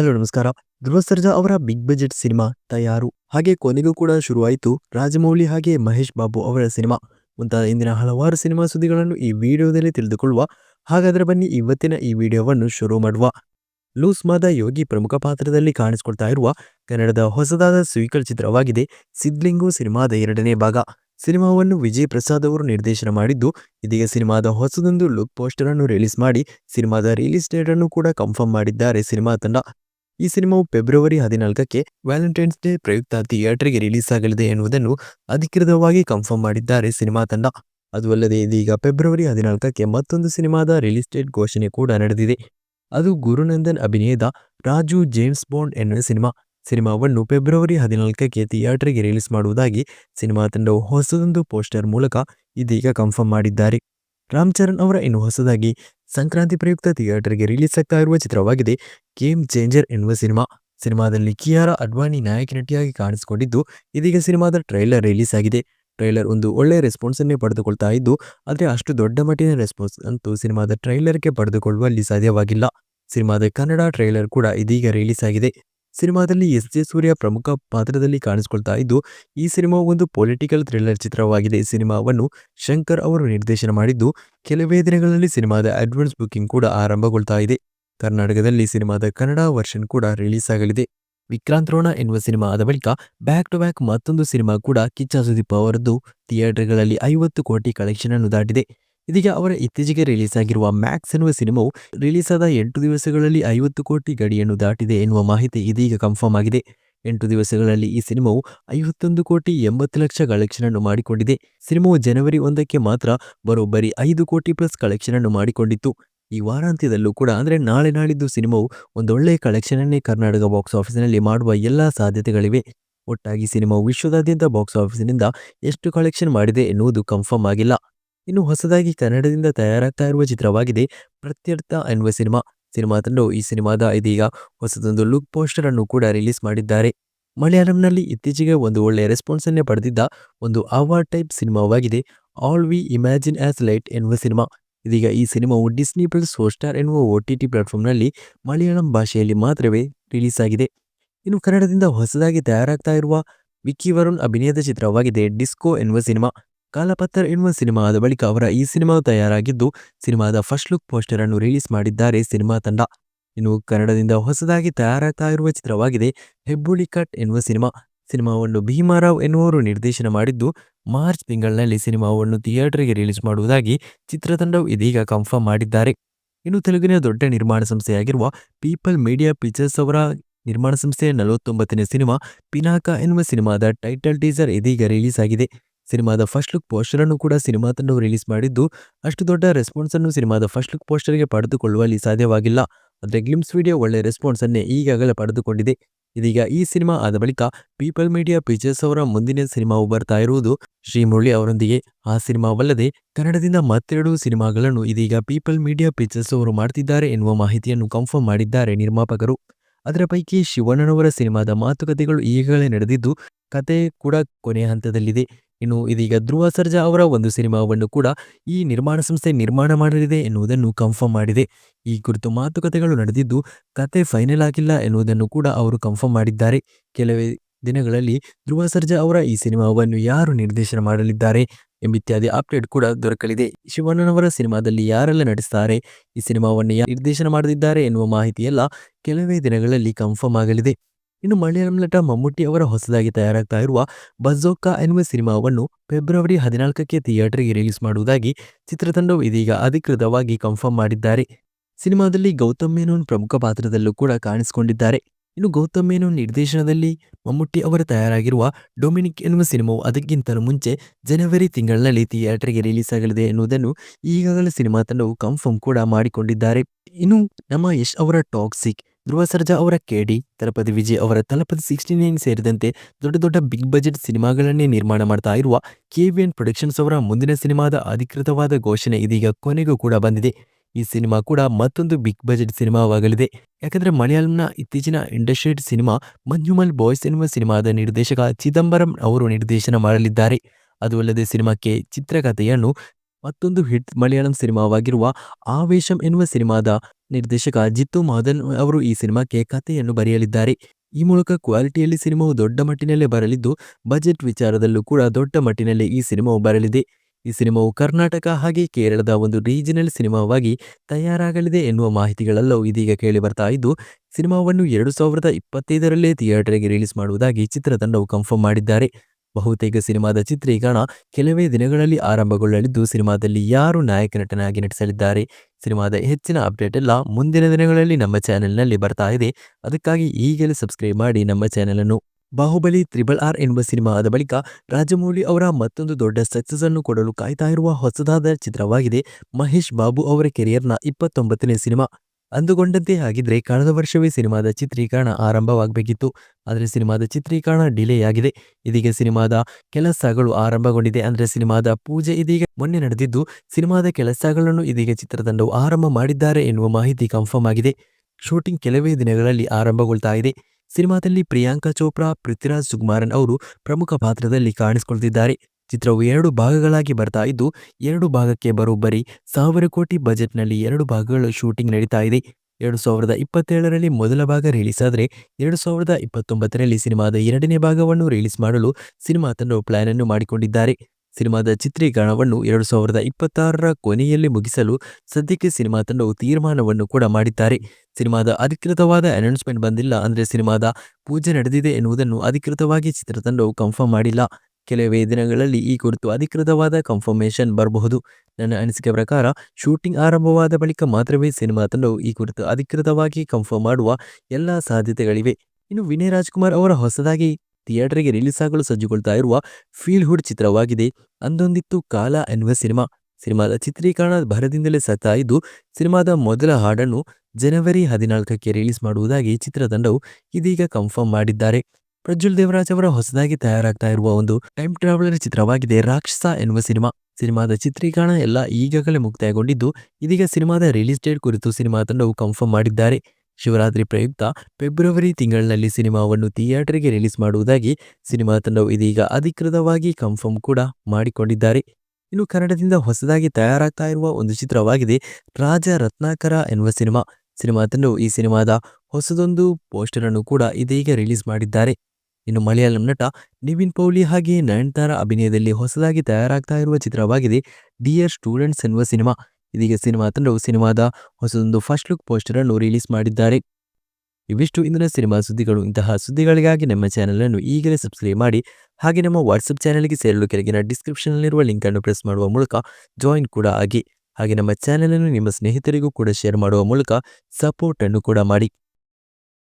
Hello, ನಮಸ್ಕಾರ. ಧ್ರುವ ಸರ್ಜಾ ಅವರ big budget cinema ತಯಾರು. ಹಾಗೆ ಕೊನೆಗೂ ಕೂಡ ಶುರುವಾಯಿತು ರಾಜಮೌಳಿ ಹಾಗೆ ಮಹೇಶ್ ಬಾಬು ಅವರ ಸಿನಿಮಾ. ಮುಂತಾದ ಇಂದಿನ ಹಲವಾರು ಸಿನಿಮಾ ಸುದ್ದಿಗಳನ್ನು ಈ ವಿಡಿಯೋದಲ್ಲಿ ತಿಳಿದುಕೊಳ್ಳುವ ಹಾಗಾದ್ರೆ ಬನ್ನಿ ಇವತ್ತಿನ ಈ ವಿಡಿಯೋವನ್ನು ಶುರು ಮಾಡುವ. ಲೂಸ್ ಮಾದ ಯೋಗಿ ಪ್ರಮುಖ ಪಾತ್ರದಲ್ಲಿ ಕಾಣಿಸಿಕೊಳ್ತಾ ಇರುವ ಕನ್ನಡದ ಹೊಸದಾದ ಸ್ವೀಕಲ್ ಚಿತ್ರವಾಗಿದೆ ಸಿದ್ಲಿಂಗು ಸಿನಿಮಾದ ಎರಡನೇ ಭಾಗ. ಸಿನಿಮಾವನ್ನು ವಿಜಯ್ ಪ್ರಸಾದ್ ಅವರು ನಿರ್ದೇಶನ ಮಾಡಿದ್ದು, ಇದೀಗ ಸಿನಿಮಾದ ಹೊಸದೊಂದು ಲುಕ್ ಪೋಸ್ಟರ್ ಅನ್ನು ರಿಲೀಸ್ ಮಾಡಿ ಸಿನಿಮಾದ ರಿಲೀಸ್ ಡೇಟ್ ಅನ್ನು ಕೂಡ ಕನ್ಫರ್ಮ್ ಮಾಡಿದ್ದಾರೆ ಸಿನಿಮಾ ತಂಡ. ಈ ಸಿನಿಮಾವು ಫೆಬ್ರವರಿ ಹದಿನಾಲ್ಕಕ್ಕೆ ವ್ಯಾಲೆಂಟೈನ್ಸ್ ಡೇ ಪ್ರಯುಕ್ತ ಥಿಯೇಟರ್ಗೆ ರಿಲೀಸ್ ಆಗಲಿದೆ ಎನ್ನುವುದನ್ನು ಅಧಿಕೃತವಾಗಿ ಕನ್ಫರ್ಮ್ ಮಾಡಿದ್ದಾರೆ ಸಿನಿಮಾ ತಂಡ. ಅದು ಅಲ್ಲದೆ ಇದೀಗ ಫೆಬ್ರವರಿ ಹದಿನಾಲ್ಕಕ್ಕೆ ಮತ್ತೊಂದು ಸಿನಿಮಾದ ರಿಲೀಸ್ ಡೇಟ್ ಘೋಷಣೆ ಕೂಡ ನಡೆದಿದೆ. ಅದು ಗುರುನಂದನ್ ಅಭಿನಯದ ರಾಜು ಜೇಮ್ಸ್ ಬಾಂಡ್ ಎನ್ನುವ ಸಿನಿಮಾ. ಸಿನಿಮಾವನ್ನು ಫೆಬ್ರವರಿ ಹದಿನಾಲ್ಕಕ್ಕೆ ಥಿಯೇಟರ್ಗೆ ರಿಲೀಸ್ ಮಾಡುವುದಾಗಿ ಸಿನಿಮಾ ತಂಡವು ಹೊಸದೊಂದು ಪೋಸ್ಟರ್ ಮೂಲಕ ಇದೀಗ ಕನ್ಫರ್ಮ್ ಮಾಡಿದ್ದಾರೆ. ರಾಮ್ ಚರಣ್ ಅವರ ಇನ್ನು ಹೊಸದಾಗಿ ಸಂಕ್ರಾಂತಿ ಪ್ರಯುಕ್ತ ಥಿಯೇಟರ್ಗೆ ರಿಲೀಸ್ ಆಗ್ತಾ ಇರುವ ಚಿತ್ರವಾಗಿದೆ. ಗೇಮ್ ಚೇಂಜರ್ ಎನ್ನುವ ಸಿನಿಮಾ. ಸಿನಿಮಾದಲ್ಲಿ ಕಿಯಾರಾ ಅಡ್ವಾಣಿ ನಾಯಕ ನಟಿಯಾಗಿ ಕಾಣಿಸಿಕೊಂಡಿದ್ದು, ಇದೀಗ ಸಿನಿಮಾದ ಟ್ರೈಲರ್ ರಿಲೀಸ್ ಆಗಿದೆ. ಟ್ರೈಲರ್ ಒಂದು ಒಳ್ಳೆ ರೆಸ್ಪಾನ್ಸ್ ಅನ್ನೇ ಪಡೆದುಕೊಳ್ತಾ ಇದ್ದು, ಆದರೆ ಅಷ್ಟು ದೊಡ್ಡ ಮಟ್ಟಿನ ರೆಸ್ಪಾನ್ಸ್ ಅಂತೂ ಸಿನಿಮಾದ ಟ್ರೈಲರ್ಗೆ ಪಡೆದುಕೊಳ್ಳುವಲ್ಲಿ ಸಾಧ್ಯವಾಗಿಲ್ಲ. ಸಿನಿಮಾದ ಕನ್ನಡ ಟ್ರೈಲರ್ ಕೂಡ ಇದೀಗ ರಿಲೀಸ್ ಆಗಿದೆ. ಸಿನಿಮಾದಲ್ಲಿ ಎಸ್ ಜೆ ಸೂರ್ಯ ಪ್ರಮುಖ ಪಾತ್ರದಲ್ಲಿ ಕಾಣಿಸಿಕೊಳ್ತಾ ಇದ್ದು, ಈ ಸಿನಿಮಾ ಒಂದು ಪೊಲಿಟಿಕಲ್ ಥ್ರಿಲ್ಲರ್ ಚಿತ್ರವಾಗಿದೆ. ಈ ಸಿನಿಮಾವನ್ನು ಶಂಕರ್ ಅವರು ನಿರ್ದೇಶನ ಮಾಡಿದ್ದು, ಕೆಲವೇ ದಿನಗಳಲ್ಲಿ ಸಿನಿಮಾದ ಅಡ್ವಾನ್ಸ್ ಬುಕಿಂಗ್ ಕೂಡ ಆರಂಭಗೊಳ್ತಾ ಇದೆ. ಕರ್ನಾಟಕದಲ್ಲಿ ಸಿನಿಮಾದ ಕನ್ನಡ ವರ್ಷನ್ ಕೂಡ ರಿಲೀಸ್ ಆಗಲಿದೆ ವಿಕ್ರಾಂತ್ ರೋಣ ಎನ್ನುವ ಸಿನಿಮಾ ಆದ ಬಳಿಕ ಬ್ಯಾಕ್ ಟು ಬ್ಯಾಕ್ ಮತ್ತೊಂದು ಸಿನಿಮಾ ಕೂಡ ಕಿಚ್ಚ ಸುದೀಪ್ ಅವರದ್ದು ಥಿಯೇಟರ್ಗಳಲ್ಲಿ ಐವತ್ತು ಕೋಟಿ ಕಲೆಕ್ಷನ್ ಅನ್ನು ದಾಟಿದೆ. ಇದೀಗ ಅವರ ಇತ್ತೀಚೆಗೆ ರಿಲೀಸ್ ಆಗಿರುವ ಮ್ಯಾಕ್ಸ್ ಎನ್ನುವ ಸಿನಿಮಾವು ರಿಲೀಸ್ ಆದ ಎಂಟು ದಿವಸಗಳಲ್ಲಿ ಐವತ್ತು ಕೋಟಿ ಗಡಿಯನ್ನು ದಾಟಿದೆ ಎನ್ನುವ ಮಾಹಿತಿ ಇದೀಗ ಕನ್ಫರ್ಮ್ ಆಗಿದೆ. ಎಂಟು ದಿವಸಗಳಲ್ಲಿ ಈ ಸಿನಿಮಾವು ಐವತ್ತೊಂದು ಕೋಟಿ ಎಂಬತ್ತು ಲಕ್ಷ ಕಲೆಕ್ಷನ್ ಅನ್ನು ಮಾಡಿಕೊಂಡಿದೆ. ಸಿನಿಮಾವು ಜನವರಿ ಒಂದಕ್ಕೆ ಮಾತ್ರ ಬರೋಬ್ಬರಿ ಐದು ಕೋಟಿ ಪ್ಲಸ್ ಕಲೆಕ್ಷನ್ ಅನ್ನು ಮಾಡಿಕೊಂಡಿತ್ತು. ಈ ವಾರಾಂತ್ಯದಲ್ಲೂ ಕೂಡ ಅಂದರೆ ನಾಳೆ ನಾಳಿದ್ದು ಸಿನಿಮಾವು ಒಂದೊಳ್ಳೆಯ ಕಲೆಕ್ಷನ್ ಅನ್ನೇ ಕರ್ನಾಟಕ ಬಾಕ್ಸ್ ಆಫೀಸ್ನಲ್ಲಿ ಮಾಡುವ ಎಲ್ಲ ಸಾಧ್ಯತೆಗಳಿವೆ. ಒಟ್ಟಾಗಿ ಸಿನಿಮಾವು ವಿಶ್ವದಾದ್ಯಂತ ಬಾಕ್ಸ್ ಆಫೀಸಿನಿಂದ ಎಷ್ಟು ಕಲೆಕ್ಷನ್ ಮಾಡಿದೆ ಎನ್ನುವುದು ಕನ್ಫರ್ಮ್ ಆಗಿಲ್ಲ. ಇನ್ನು ಹೊಸದಾಗಿ ಕನ್ನಡದಿಂದ ತಯಾರಾಗ್ತಾ ಇರುವ ಚಿತ್ರವಾಗಿದೆ ಪ್ರತ್ಯರ್ಥ ಎನ್ನುವ ಸಿನಿಮಾ. ಸಿನಿಮಾ ತಂಡವು ಈ ಸಿನಿಮಾದ ಇದೀಗ ಹೊಸದೊಂದು ಲುಕ್ ಪೋಸ್ಟರ್ ಅನ್ನು ಕೂಡ ರಿಲೀಸ್ ಮಾಡಿದ್ದಾರೆ. ಮಲಯಾಳಂನಲ್ಲಿ ಇತ್ತೀಚೆಗೆ ಒಂದು ಒಳ್ಳೆಯ ರೆಸ್ಪಾನ್ಸ್ ಅನ್ನೇ ಪಡೆದಿದ್ದ ಒಂದು award type ಸಿನಿಮಾವಾಗಿದೆ all we imagine as light ಎನ್ನುವ ಸಿನಿಮಾ. ಇದೀಗ ಈ ಸಿನಿಮಾವು ಡಿಸ್ನಿ ಪ್ಲಸ್ ಹೋಸ್ಟಾರ್ ಎನ್ನುವ ಒ ಟಿ ಟಿ ಪ್ಲಾಟ್ಫಾರ್ಮ್ನಲ್ಲಿ ಮಲಯಾಳಂ ಭಾಷೆಯಲ್ಲಿ ಮಾತ್ರವೇ ರಿಲೀಸ್ ಆಗಿದೆ. ಇನ್ನು ಕನ್ನಡದಿಂದ ಹೊಸದಾಗಿ ತಯಾರಾಗ್ತಾ ಇರುವ ವಿಕ್ಕಿ ವರುಣ್ ಅಭಿನಯದ ಚಿತ್ರವಾಗಿದೆ ಡಿಸ್ಕೋ ಎನ್ನುವ ಸಿನಿಮಾ. ಕಾಲಪತ್ತರ್ ಎನ್ನುವ ಸಿನಿಮಾದ ಬಳಿಕ ಅವರ ಈ ಸಿನಿಮಾ ತಯಾರಾಗಿದ್ದು, ಸಿನಿಮಾದ ಫಸ್ಟ್ ಲುಕ್ ಪೋಸ್ಟರ್ ಅನ್ನು ರಿಲೀಸ್ ಮಾಡಿದ್ದಾರೆ ಸಿನಿಮಾ ತಂಡ. ಇನ್ನು ಕನ್ನಡದಿಂದ ಹೊಸದಾಗಿ ತಯಾರಾಗ್ತಾ ಇರುವ ಚಿತ್ರವಾಗಿದೆ ಹೆಬ್ಬುಳಿ ಕಟ್ ಎನ್ನುವ ಸಿನಿಮಾ. ಸಿನಿಮಾವನ್ನು ಭೀಮಾರಾವ್ ಎನ್ನುವರು ನಿರ್ದೇಶನ ಮಾಡಿದ್ದು, ಮಾರ್ಚ್ ತಿಂಗಳಿನಲ್ಲಿ ಸಿನಿಮಾವನ್ನು ಥಿಯೇಟರ್ಗೆ ರಿಲೀಸ್ ಮಾಡುವುದಾಗಿ ಚಿತ್ರತಂಡವು ಇದೀಗ ಕನ್ಫರ್ಮ್ ಮಾಡಿದ್ದಾರೆ. ಇನ್ನು ತೆಲುಗಿನ ದೊಡ್ಡ ನಿರ್ಮಾಣ ಸಂಸ್ಥೆಯಾಗಿರುವ ಪೀಪಲ್ ಮೀಡಿಯಾ ಪಿಕ್ಚರ್ಸ್ ಅವರ ನಿರ್ಮಾಣ ಸಂಸ್ಥೆಯ ನಲವತ್ತೊಂಬತ್ತನೇ ಸಿನಿಮಾ, ಪಿನಾಕ ಎನ್ನುವ ಸಿನಿಮಾದ ಟೈಟಲ್ ಟೀಸರ್ ಇದೀಗ ರಿಲೀಸ್ ಆಗಿದೆ. ಸಿನಿಮಾದ ಫಸ್ಟ್ ಲುಕ್ ಪೋಸ್ಟರ್ ಅನ್ನು ಕೂಡ ಸಿನಿಮಾ ತಂಡವು ರಿಲೀಸ್ ಮಾಡಿದ್ದು, ಅಷ್ಟು ದೊಡ್ಡ ರೆಸ್ಪಾನ್ಸ್ ಅನ್ನು ಸಿನಿಮಾದ ಫಸ್ಟ್ ಲುಕ್ ಪೋಸ್ಟರ್ಗೆ ಪಡೆದುಕೊಳ್ಳುವಲ್ಲಿ ಸಾಧ್ಯವಾಗಿಲ್ಲ. ಆದರೆ ಗ್ಲಿಮ್ಸ್ ವಿಡಿಯೋ ಒಳ್ಳೆ ರೆಸ್ಪಾನ್ಸ್ ಅನ್ನೇ ಈಗಾಗಲೇ ಪಡೆದುಕೊಂಡಿದೆ. ಇದೀಗ ಈ ಸಿನಿಮಾ ಆದ ಬಳಿಕ ಪೀಪಲ್ ಮೀಡಿಯಾ ಪಿಕ್ಚರ್ಸ್ ಅವರ ಮುಂದಿನ ಸಿನಿಮಾವು ಬರ್ತಾ ಇರುವುದು ಶ್ರೀಮುರಳಿ ಅವರೊಂದಿಗೆ. ಆ ಸಿನಿಮಾವಲ್ಲದೆ ಕನ್ನಡದಿಂದ ಮತ್ತೆರಡು ಸಿನಿಮಾಗಳನ್ನು ಇದೀಗ ಪೀಪಲ್ ಮೀಡಿಯಾ ಪಿಕ್ಚರ್ಸ್ ಅವರು ಮಾಡ್ತಿದ್ದಾರೆ ಎನ್ನುವ ಮಾಹಿತಿಯನ್ನು ಕನ್ಫರ್ಮ್ ಮಾಡಿದ್ದಾರೆ ನಿರ್ಮಾಪಕರು. ಅದರ ಪೈಕಿ ಶಿವಣ್ಣನವರ ಸಿನಿಮಾದ ಮಾತುಕತೆಗಳು ಈಗಾಗಲೇ ನಡೆದಿದ್ದು, ಕತೆ ಕೂಡ ಕೊನೆಯ ಹಂತದಲ್ಲಿದೆ. ಇನ್ನು ಇದೀಗ ಧ್ರುವ ಸರ್ಜಾ ಅವರ ಒಂದು ಸಿನಿಮಾವನ್ನು ಕೂಡ ಈ ನಿರ್ಮಾಣ ಸಂಸ್ಥೆ ನಿರ್ಮಾಣ ಮಾಡಲಿದೆ ಎನ್ನುವುದನ್ನು ಕನ್ಫರ್ಮ್ ಮಾಡಿದೆ. ಈ ಕುರಿತು ಮಾತುಕತೆಗಳು ನಡೆದಿದ್ದು ಕತೆ ಫೈನಲ್ ಆಗಿಲ್ಲ ಎನ್ನುವುದನ್ನು ಕೂಡ ಅವರು ಕನ್ಫರ್ಮ್ ಮಾಡಿದ್ದಾರೆ. ಕೆಲವೇ ದಿನಗಳಲ್ಲಿ ಧ್ರುವ ಸರ್ಜಾ ಅವರ ಈ ಸಿನಿಮಾವನ್ನು ಯಾರು ನಿರ್ದೇಶನ ಮಾಡಲಿದ್ದಾರೆ ಎಂಬಿತ್ಯಾದಿ ಅಪ್ಡೇಟ್ ಕೂಡ ದೊರಕಲಿದೆ. ಶಿವಣ್ಣನವರ ಸಿನಿಮಾದಲ್ಲಿ ಯಾರೆಲ್ಲ ನಟಿಸುತ್ತಾರೆ ಈ ಸಿನಿಮಾವನ್ನು ನಿರ್ದೇಶನ ಮಾಡಲಿದ್ದಾರೆ ಎನ್ನುವ ಮಾಹಿತಿಯೆಲ್ಲ ಕೆಲವೇ ದಿನಗಳಲ್ಲಿ ಕನ್ಫರ್ಮ್ ಆಗಲಿದೆ. ಇನ್ನು ಮಲಯಾಳಂ ನಟ ಮಮ್ಮೂಟಿ ಅವರ ಹೊಸದಾಗಿ ತಯಾರಾಗ್ತಾ ಇರುವ ಬಜೋಕಾ ಎನ್ನುವ ಸಿನಿಮಾವನ್ನು ಫೆಬ್ರವರಿ ಹದಿನಾಲ್ಕಕ್ಕೆ ಥಿಯೇಟರ್ಗೆ ರಿಲೀಸ್ ಮಾಡುವುದಾಗಿ ಚಿತ್ರತಂಡವು ಇದೀಗ ಅಧಿಕೃತವಾಗಿ ಕನ್ಫರ್ಮ್ ಮಾಡಿದ್ದಾರೆ. ಸಿನಿಮಾದಲ್ಲಿ ಗೌತಮ್ ಮೇನೋನ್ ಪ್ರಮುಖ ಪಾತ್ರದಲ್ಲೂ ಕೂಡ ಕಾಣಿಸಿಕೊಂಡಿದ್ದಾರೆ. ಇನ್ನು ಗೌತಮ್ ಮೇನೋನ್ ನಿರ್ದೇಶನದಲ್ಲಿ ಮಮ್ಮೂಟಿ ಅವರ ತಯಾರಾಗಿರುವ ಡೊಮಿನಿಕ್ ಎನ್ನುವ ಸಿನಿಮಾವು ಅದಕ್ಕಿಂತಲೂ ಮುಂಚೆ ಜನವರಿ ತಿಂಗಳಿನಲ್ಲಿ ಥಿಯೇಟರ್ಗೆ ರಿಲೀಸ್ ಆಗಲಿದೆ ಎನ್ನುವುದನ್ನು ಈಗಾಗಲೇ ಸಿನಿಮಾ ತಂಡವು ಕನ್ಫರ್ಮ್ ಕೂಡ ಮಾಡಿಕೊಂಡಿದ್ದಾರೆ. ಇನ್ನು ನಮ್ಮ ಯಶ್ ಅವರ ಟಾಕ್ಸಿಕ್ ಧ್ರುವ ಸರ್ಜಾ ಅವರ ಕೆಡಿ, ತಲಪತಿ ವಿಜಯ್ ಅವರ ತಲಪತಿ ಸಿಕ್ಸ್ಟಿ ನೈನ್ ಸೇರಿದಂತೆ ದೊಡ್ಡ ದೊಡ್ಡ ಬಿಗ್ ಬಜೆಟ್ ಸಿನಿಮಾಗಳನ್ನೇ ನಿರ್ಮಾಣ ಮಾಡ್ತಾ ಇರುವ ಕೆವಿಎನ್ ಪ್ರೊಡಕ್ಷನ್ಸ್ ಅವರ ಮುಂದಿನ ಸಿನಿಮಾದ ಅಧಿಕೃತವಾದ ಘೋಷಣೆ ಇದೀಗ ಕೊನೆಗೂ ಕೂಡ ಬಂದಿದೆ. ಈ ಸಿನಿಮಾ ಕೂಡ ಮತ್ತೊಂದು ಬಿಗ್ ಬಜೆಟ್ ಸಿನಿಮಾವಾಗಲಿದೆ. ಯಾಕಂದ್ರೆ ಮಲಯಾಳಂನ ಇತ್ತೀಚಿನ ಇಂಡಸ್ಟ್ರಿ ಸಿನಿಮಾ ಮಂಜುಮಲ್ ಬಾಯ್ಸ್ ಎನ್ನುವ ಸಿನಿಮಾದ ನಿರ್ದೇಶಕ ಚಿದಂಬರಂ ಅವರು ನಿರ್ದೇಶನ ಮಾಡಲಿದ್ದಾರೆ. ಅದು ಅಲ್ಲದೆ ಸಿನಿಮಾಕ್ಕೆ ಚಿತ್ರಕಥೆಯನ್ನು ಮತ್ತೊಂದು ಹಿಟ್ ಮಲಯಾಳಂ ಸಿನಿಮಾವಾಗಿರುವ ಆವೇಶಂ ಎನ್ನುವ ಸಿನಿಮಾದ ನಿರ್ದೇಶಕ ಜಿತ್ತು ಮಾಧನ್ ಅವರು ಈ ಸಿನಿಮಾಕ್ಕೆ ಕಥೆಯನ್ನು ಬರೆಯಲಿದ್ದಾರೆ. ಈ ಮೂಲಕ ಕ್ವಾಲಿಟಿಯಲ್ಲಿ ಸಿನಿಮಾವು ದೊಡ್ಡ ಮಟ್ಟಿನಲ್ಲೇ ಬರಲಿದ್ದು, ಬಜೆಟ್ ವಿಚಾರದಲ್ಲೂ ಕೂಡ ದೊಡ್ಡ ಮಟ್ಟಿನಲ್ಲಿ ಈ ಸಿನಿಮಾವು ಬರಲಿದೆ. ಈ ಸಿನಿಮಾವು ಕರ್ನಾಟಕ ಹಾಗೆ ಕೇರಳದ ಒಂದು ರೀಜನಲ್ ಸಿನಿಮಾವಾಗಿ ತಯಾರಾಗಲಿದೆ ಎನ್ನುವ ಮಾಹಿತಿಗಳೆಲ್ಲವೂ ಇದೀಗ ಕೇಳಿ ಬರ್ತಾ ಇದ್ದು, ಸಿನಿಮಾವನ್ನು ಎರಡು ಸಾವಿರದ ಇಪ್ಪತ್ತೈದರಲ್ಲೇ ಥಿಯೇಟರ್ಗೆ ರಿಲೀಸ್ ಮಾಡುವುದಾಗಿ ಚಿತ್ರತಂಡವು ಕನ್ಫರ್ಮ್ ಮಾಡಿದ್ದಾರೆ. ಬಹುತೇಕ ಸಿನಿಮಾದ ಚಿತ್ರೀಕರಣ ಕೆಲವೇ ದಿನಗಳಲ್ಲಿ ಆರಂಭಗೊಳ್ಳಲಿದ್ದು, ಸಿನಿಮಾದಲ್ಲಿ ಯಾರು ನಾಯಕ ನಟನಾಗಿ ನಟಿಸಲಿದ್ದಾರೆ? ಸಿನಿಮಾದ ಹೆಚ್ಚಿನ ಅಪ್ಡೇಟ್ ಎಲ್ಲ ಮುಂದಿನ ದಿನಗಳಲ್ಲಿ ನಮ್ಮ ಚಾನೆಲ್ನಲ್ಲಿ ಬರ್ತಾ ಇದೆ. ಅದಕ್ಕಾಗಿ ಈಗಲೇ ಸಬ್ಸ್ಕ್ರೈಬ್ ಮಾಡಿ ನಮ್ಮ ಚಾನೆಲ್ ಅನ್ನು ಬಾಹುಬಲಿ, ತ್ರಿಬಲ್ ಆರ್ ಎನ್ನುವ ಸಿನಿಮಾದ ಬಳಿಕ ರಾಜಮೌಳಿ ಅವರ ಮತ್ತೊಂದು ದೊಡ್ಡ ಸಕ್ಸಸ್ ಅನ್ನು ಕೊಡಲು ಕಾಯ್ತಾ ಇರುವ ಹೊಸದಾದ ಚಿತ್ರವಾಗಿದೆ ಮಹೇಶ್ ಬಾಬು ಅವರ ಕೆರಿಯರ್ನ ಇಪ್ಪತ್ತೊಂಬತ್ತನೇ ಸಿನಿಮಾ. ಅಂದುಕೊಂಡಂತೆ ಆಗಿದ್ರೆ ಕಳೆದ ವರ್ಷವೇ ಸಿನಿಮಾದ ಚಿತ್ರೀಕರಣ ಆರಂಭವಾಗಬೇಕಿತ್ತು. ಆದರೆ ಸಿನಿಮಾದ ಚಿತ್ರೀಕರಣ ಡಿಲೇ ಆಗಿದೆ. ಇದೀಗ ಸಿನಿಮಾದ ಕೆಲಸಗಳು ಆರಂಭಗೊಂಡಿದೆ. ಅಂದರೆ ಸಿನಿಮಾದ ಪೂಜೆ ಇದೀಗ ಮೊನ್ನೆ ನಡೆದಿದ್ದು, ಸಿನಿಮಾದ ಕೆಲಸಗಳನ್ನು ಇದೀಗ ಚಿತ್ರತಂಡವು ಆರಂಭ ಮಾಡಿದ್ದಾರೆ ಎನ್ನುವ ಮಾಹಿತಿ ಕನ್ಫರ್ಮ್ ಆಗಿದೆ. ಶೂಟಿಂಗ್ ಕೆಲವೇ ದಿನಗಳಲ್ಲಿ ಆರಂಭಗೊಳ್ತಾ ಇದೆ. ಸಿನಿಮಾದಲ್ಲಿ ಪ್ರಿಯಾಂಕಾ ಚೋಪ್ರಾ, ಪೃಥ್ವಿರಾಜ್ ಸುಕುಮಾರನ್ ಅವರು ಪ್ರಮುಖ ಪಾತ್ರದಲ್ಲಿ ಕಾಣಿಸಿಕೊಳ್ತಿದ್ದಾರೆ. ಚಿತ್ರವು ಎರಡು ಭಾಗಗಳಾಗಿ ಬರ್ತಾ ಇದ್ದು, ಎರಡು ಭಾಗಕ್ಕೆ ಬರೋಬ್ಬರಿ ಸಾವಿರ ಕೋಟಿ ಬಜೆಟ್ನಲ್ಲಿ ಎರಡು ಭಾಗಗಳು ಶೂಟಿಂಗ್ ನಡೀತಾ ಇದೆ. ಎರಡು ಸಾವಿರದ ಇಪ್ಪತ್ತೇಳರಲ್ಲಿ ಮೊದಲ ಭಾಗ ರಿಲೀಸ್ ಆದರೆ, ಎರಡು ಸಾವಿರದ ಇಪ್ಪತ್ತೊಂಬತ್ತರಲ್ಲಿ ಸಿನಿಮಾದ ಎರಡನೇ ಭಾಗವನ್ನು ರಿಲೀಸ್ ಮಾಡಲು ಸಿನಿಮಾ ತಂಡವು ಪ್ಲಾನ್ ಅನ್ನು ಮಾಡಿಕೊಂಡಿದ್ದಾರೆ. ಸಿನಿಮಾದ ಚಿತ್ರೀಕರಣವನ್ನು ಎರಡು ಸಾವಿರದ ಇಪ್ಪತ್ತಾರರ ಕೊನೆಯಲ್ಲಿ ಮುಗಿಸಲು ಸದ್ಯಕ್ಕೆ ಸಿನಿಮಾ ತಂಡವು ತೀರ್ಮಾನವನ್ನು ಕೂಡ ಮಾಡಿದ್ದಾರೆ. ಸಿನಿಮಾದ ಅಧಿಕೃತವಾದ ಅನೌನ್ಸ್ಮೆಂಟ್ ಬಂದಿಲ್ಲ ಅಂದರೆ ಸಿನಿಮಾದ ಪೂಜೆ ನಡೆದಿದೆ ಎನ್ನುವುದನ್ನು ಅಧಿಕೃತವಾಗಿ ಚಿತ್ರತಂಡವು ಕನ್ಫರ್ಮ್ ಮಾಡಿಲ್ಲ. ಕೆಲವೇ ದಿನಗಳಲ್ಲಿ ಈ ಕುರಿತು ಅಧಿಕೃತವಾದ ಕನ್ಫರ್ಮೇಷನ್ ಬರಬಹುದು. ನನ್ನ ಅನಿಸಿಕೆ ಪ್ರಕಾರ ಶೂಟಿಂಗ್ ಆರಂಭವಾದ ಬಳಿಕ ಮಾತ್ರವೇ ಸಿನಿಮಾ ತಂಡವು ಈ ಕುರಿತು ಅಧಿಕೃತವಾಗಿ ಕನ್ಫರ್ಮ್ ಮಾಡುವ ಎಲ್ಲ ಸಾಧ್ಯತೆಗಳಿವೆ. ಇನ್ನು ವಿನಯ್ ರಾಜ್ಕುಮಾರ್ ಅವರ ಹೊಸದಾಗಿ ಥಿಯೇಟರ್ಗೆ ರಿಲೀಸ್ ಆಗಲು ಸಜ್ಜುಗೊಳ್ತಾ ಇರುವ ಫೀಲ್ ಹುಡ್ ಚಿತ್ರವಾಗಿದೆ. ಅಂದೊಂದಿತ್ತು ಕಾಲ ಎನ್ನುವ ಸಿನಿಮಾ. ಸಿನಿಮಾದ ಚಿತ್ರೀಕರಣ ಭರದಿಂದಲೇ ಸತ್ತಾ ಇದ್ದು, ಸಿನಿಮಾದ ಮೊದಲ ಹಾಡನ್ನು ಜನವರಿ ಹದಿನಾಲ್ಕಕ್ಕೆ ರಿಲೀಸ್ ಮಾಡುವುದಾಗಿ ಚಿತ್ರತಂಡವು ಇದೀಗ ಕನ್ಫರ್ಮ್ ಮಾಡಿದ್ದಾರೆ. ಪ್ರಜ್ವಲ್ ದೇವರಾಜ್ ಅವರ ಹೊಸದಾಗಿ ತಯಾರಾಗ್ತಾ ಇರುವ ಒಂದು ಟೈಮ್ ಟ್ರಾವೆಲರ್ ಚಿತ್ರವಾಗಿದೆ. ರಾಕ್ಷಸ ಎನ್ನುವ ಸಿನಿಮಾ. ಸಿನಿಮಾದ ಚಿತ್ರೀಕರಣ ಎಲ್ಲ ಈಗಾಗಲೇ ಮುಕ್ತಾಯಗೊಂಡಿದ್ದು, ಇದೀಗ ಸಿನಿಮಾದ ರಿಲೀಸ್ ಡೇಟ್ ಕುರಿತು ಸಿನಿಮಾ ತಂಡವು ಕನ್ಫರ್ಮ್ ಮಾಡಿದ್ದಾರೆ. ಶಿವರಾತ್ರಿ ಪ್ರಯುಕ್ತ ಫೆಬ್ರವರಿ ತಿಂಗಳಿನಲ್ಲಿ ಸಿನಿಮಾವನ್ನು ಥಿಯೇಟರ್ಗೆ ರಿಲೀಸ್ ಮಾಡುವುದಾಗಿ ಸಿನಿಮಾ ತಂಡವು ಇದೀಗ ಅಧಿಕೃತವಾಗಿ ಕನ್ಫರ್ಮ್ ಕೂಡ ಮಾಡಿಕೊಂಡಿದ್ದಾರೆ. ಇನ್ನು ಕನ್ನಡದಿಂದ ಹೊಸದಾಗಿ ತಯಾರಾಗ್ತಾ ಇರುವ ಒಂದು ಚಿತ್ರವಾಗಿದೆ, ರಾಜ ರತ್ನಾಕರ ಎನ್ನುವ ಸಿನಿಮಾ. ಸಿನಿಮಾ ತಂಡವು ಈ ಸಿನಿಮಾದ ಹೊಸದೊಂದು ಪೋಸ್ಟರ್ ಅನ್ನು ಕೂಡ ಇದೀಗ ರಿಲೀಸ್ ಮಾಡಿದ್ದಾರೆ. ಇನ್ನು ಮಲಯಾಳಂ ನಟ ನಿವಿನ್ ಪೌಲಿ ಹಾಗೆ ನಯನ್ತಾರ ಅಭಿನಯದಲ್ಲಿ ಹೊಸದಾಗಿ ತಯಾರಾಗ್ತಾ ಇರುವ ಚಿತ್ರವಾಗಿದೆ ಡಿಯರ್ ಸ್ಟೂಡೆಂಟ್ಸ್ ಎನ್ನುವ ಸಿನಿಮಾ ಇದೀಗ ಸಿನಿಮಾ ತಂಡವು ಸಿನಿಮಾದ ಹೊಸದೊಂದು ಫಸ್ಟ್ ಲುಕ್ ಪೋಸ್ಟರ್ ಅನ್ನು ರಿಲೀಸ್ ಮಾಡಿದ್ದಾರೆ. ಇವಿಷ್ಟು ಇಂದಿನ ಸಿನಿಮಾ ಸುದ್ದಿಗಳು. ಇಂತಹ ಸುದ್ದಿಗಳಿಗಾಗಿ ನಮ್ಮ ಚಾನೆಲ್ ಅನ್ನು ಈಗಲೇ ಸಬ್ಸ್ಕ್ರೈಬ್ ಮಾಡಿ. ಹಾಗೆ ನಮ್ಮ ವಾಟ್ಸಪ್ ಚಾನೆಲ್ಗೆ ಸೇರಲು ಕೆಳಗಿನ ಡಿಸ್ಕ್ರಿಪ್ಷನ್ನಲ್ಲಿರುವ ಲಿಂಕ್ ಅನ್ನು ಪ್ರೆಸ್ ಮಾಡುವ ಮೂಲಕ ಜಾಯಿನ್ ಕೂಡ ಆಗಿ. ಹಾಗೆ ನಮ್ಮ ಚಾನೆಲ್ ಅನ್ನು ನಿಮ್ಮ ಸ್ನೇಹಿತರಿಗೂ ಕೂಡ ಶೇರ್ ಮಾಡುವ ಮೂಲಕ ಸಪೋರ್ಟ್ ಅನ್ನು ಕೂಡ ಮಾಡಿ.